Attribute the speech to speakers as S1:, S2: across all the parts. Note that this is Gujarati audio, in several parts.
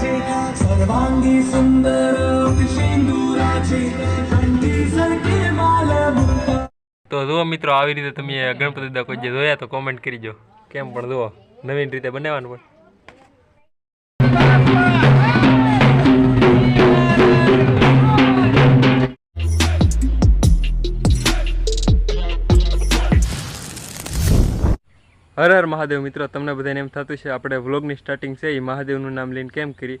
S1: છે. સર્વાંગી સુંદર સિંદુરાજી ઠંડી સરકે
S2: તો જુઓ મિત્રો, આવી રીતે તમે ગણપતિ દાખો જે જોયા તો કોમેન્ટ કરીજો કેમ પણ જુઓ, નવીન રીતે બનાવવાનું પણ. હર હર મહાદેવ મિત્રો, તમને બધાને એમ થતું છે આપણે વ્લોગની સ્ટાર્ટિંગ છે એ મહાદેવનું નામ લઈને કેમ કરી?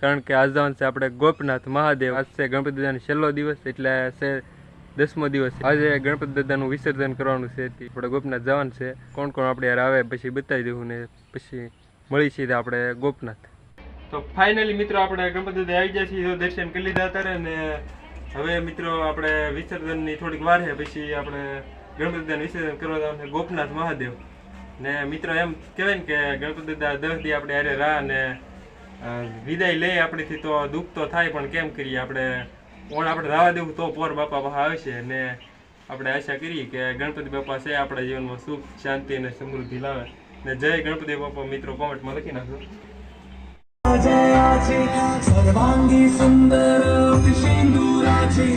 S2: કારણ કે આજ જવાનું છે આપણે ગોપનાથ મહાદેવ. આજ છે ગણપતિ દાદાનો છેલ્લો દિવસ, એટલે છે દસમો દિવસ. આજે ગણપતિ દાદાનું વિસર્જન કરવાનું છે આપણે ગોપનાથ જવાનું છે. કોણ કોણ આપણે યાર આવે પછી બતાવી દેવું ને પછી મળી છીએ આપણે ગોપનાથ. તો ફાઇનલી મિત્રો, આપણે ગણપતિ દાદા આવી ગયા છીએ દર્શન કરી લીધા અત્યારે ને હવે મિત્રો, આપણે વિસર્જનની થોડીક વાર છે, પછી આપણે ગણપતિ દાદાનું વિસર્જન કરવા જવાનું છે ગોપનાથ મહાદેવ. ને મિત્રો એમ કહેવાય ને કે ગણપતિ દાદા દસ દી આપણે હારે રાહ ને વિદાય લઈ આપણીથી તો દુઃખ તો થાય, પણ કેમ કરીએ આપણે? કોણ આપણે રાવા દેવું તો પોર બાપા પાસે આવશે ને આપણે આશા કરીએ કે ગણપતિ બાપા છે, આપણા જીવનમાં સુખ, શાંતિ અને સમૃદ્ધિ લાવે. ને જય ગણપતિ બાપા, મિત્રો કોમેન્ટમાં લખી
S1: નાખો સર્વાંગી સુંદર સિંદુરાજી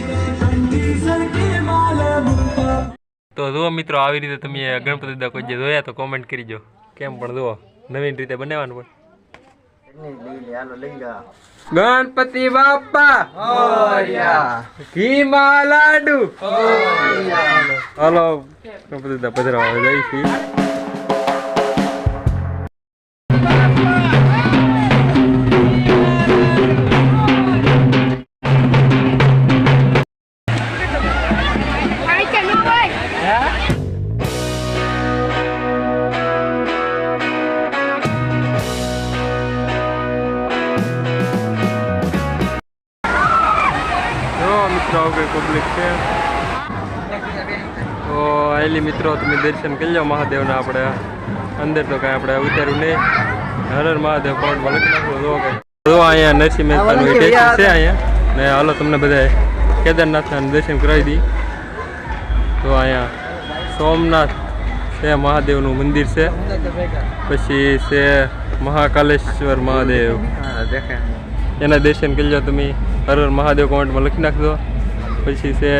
S2: તો જુઓ મિત્રો આવી રીતે તમે ગણપતિ દાદા કોઈ જે જોયા તો કોમેન્ટ કરીજો. કેમ પણ જુઓ નવીન રીતે બનાવવાનું પણ ગણપતિ બાપા ઘીમાં લાડુ. હલો ગણપતિ દાદા પધરાવા જઈ આવું પબ્લિક છે. તો આયેલી મિત્રો તમે દર્શન કરી લો મહાદેવના આપણે. અંદર તો કાંઈ આપણે ઉતાર્યું નહીં. હર હર મહાદેવ કોર્ટમાં લખી નાખવું જો કઈ. જો અહીંયા નરસિંહ મહેતાનું સ્ટેચ્યુ છે અહીંયા. ને હાલો તમને બધા કેદારનાથના દર્શન કરાવી દી. તો અહીંયા સોમનાથ છે મહાદેવનું મંદિર છે. પછી છે મહાકાલેશ્વર મહાદેવ. એના દર્શન કરી લો તમે. હર હર મહાદેવ કોમેન્ટમાં લખી નાખજો. પછી છે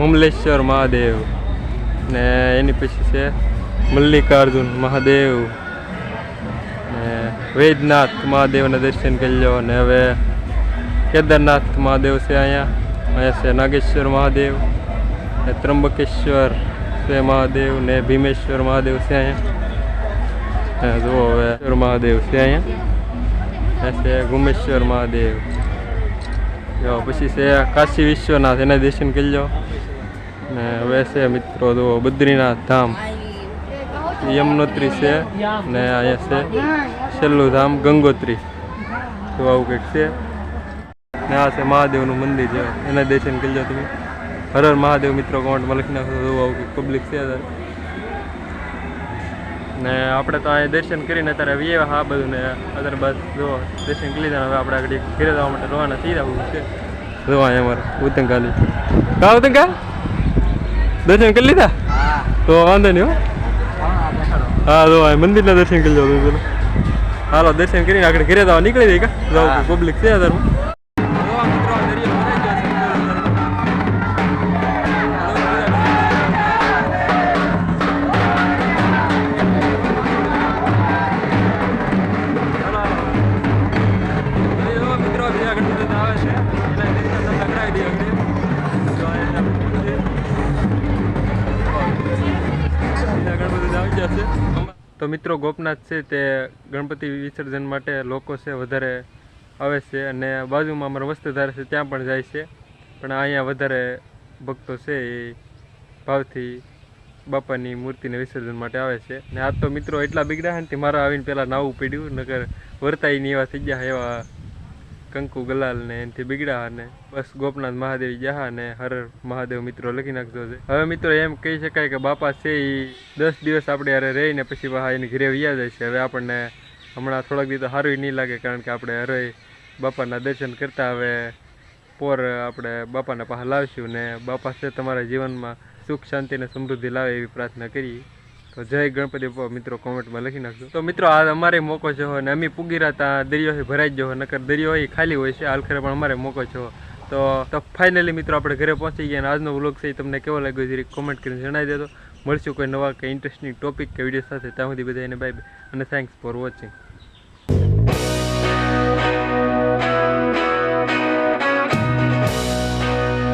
S2: મમલેશ્વર મહાદેવ. ને એની પછી છે મલ્લિકાર્જુન મહાદેવ. ને વૈદ્યનાથ મહાદેવના દર્શન કરી લો ને હવે કેદારનાથ મહાદેવ છે અહીંયા. અહીંયા છે નાગેશ્વર મહાદેવ. ને ત્રંબકેશ્વર છે મહાદેવ ને ભીમેશ્વર મહાદેવ છે અહીંયા. જુઓ હવે મહાદેવ છે અહીંયા છે ગુમેશ્વર મહાદેવ. જો, પછી છે કાશી વિશ્વનાથ, એના દર્શન કરી લો ને હવે છે મિત્રો તો બદ્રીનાથ ધામ. યમનોત્રી છે, ને અહીંયા છે છેલ્લું ધામ ગંગોત્રી. તો આવું કંઈક છે. ને આ છે મહાદેવનું મંદિર છે. એના દર્શન કરી લો તમે. હર હર મહાદેવ મિત્રો કોમેન્ટમાં લખી નાખો આવું કંઈક પબ્લિક છે. ને આપણે તો અહીંયા દર્શન કરીને અત્યારે આવીએ હા બધું ને અત્યારે બસ જો દર્શન કરી લીધા હવે આપણે આગળ ઘેરે જવા માટે રવાના થઈ જવું છે. જો અહીંયા અમારે ઉતંકાલી કા ઉતંકા દર્શન કરી લીધા? તો વાંધો નહીં હો. જો મંદિરના દર્શન કરી પેલો હાલો, દર્શન કરીને આગળ ઘેરે જવા નીકળી જાય કા? જાવ પબ્લિક છે અત્યારે. આવી જશે. તો મિત્રો ગોપનાથ છે તે ગણપતિ વિસર્જન માટે લોકો છે વધારે આવે છે અને બાજુમાં અમારા વસ્તુધાર છે ત્યાં પણ જાય છે. પણ અહીંયા વધારે ભક્તો છે એ ભાવથી બાપાની મૂર્તિને વિસર્જન માટે આવે છે. ને આ તો મિત્રો એટલા બિગડ્યા ને મારે આવીને પહેલાં નાવું પડ્યું, નકર વર્તાઈને એવા થઈ ગયા એવા કંકુ ગલાલ ને એનાથી ને બસ ગોપનાથ મહાદેવ જહા ને હર મહાદેવ મિત્રો લખી નાખતો છે. હવે મિત્રો એમ કહી શકાય કે બાપા છે એ દસ દિવસ આપણે હારે રહીને પછી પાછા એની ઘરે વ્યા જાય છે. હવે આપણને હમણાં થોડાક દિવસ સારું નહીં લાગે કારણ કે આપણે હરે બાપાના દર્શન કરતા હવે પોર આપણે બાપાના પાસે લાવશું ને બાપા છે તમારા જીવનમાં સુખ, શાંતિ અને સમૃદ્ધિ લાવે એવી પ્રાર્થના કરી તો જય ગણપતિ મિત્રો કોમેન્ટમાં લખી નાખજો. તો મિત્રો, આ અમારે મોકો છે અને અમે પૂગી રહ્યા ત્યાં દરિયો ભરાઈ ગયો નકર દરિયો એ ખાલી હોય છે આલખરે પણ અમારે મોકો છે તો તો ફાઇનલી મિત્રો, આપણે ઘરે પહોંચી ગયા અને આજનો વ્લોગ છે તમને કેવો લાગ્યો જરી કોમેન્ટ કરીને જણાવી દેજો. મળશું કોઈ નવા કે ઇન્ટરેસ્ટિંગ ટોપિક કે વીડિયો સાથે, ત્યાં સુધી બધાને બાય અને થેન્ક્સ ફોર વોચિંગ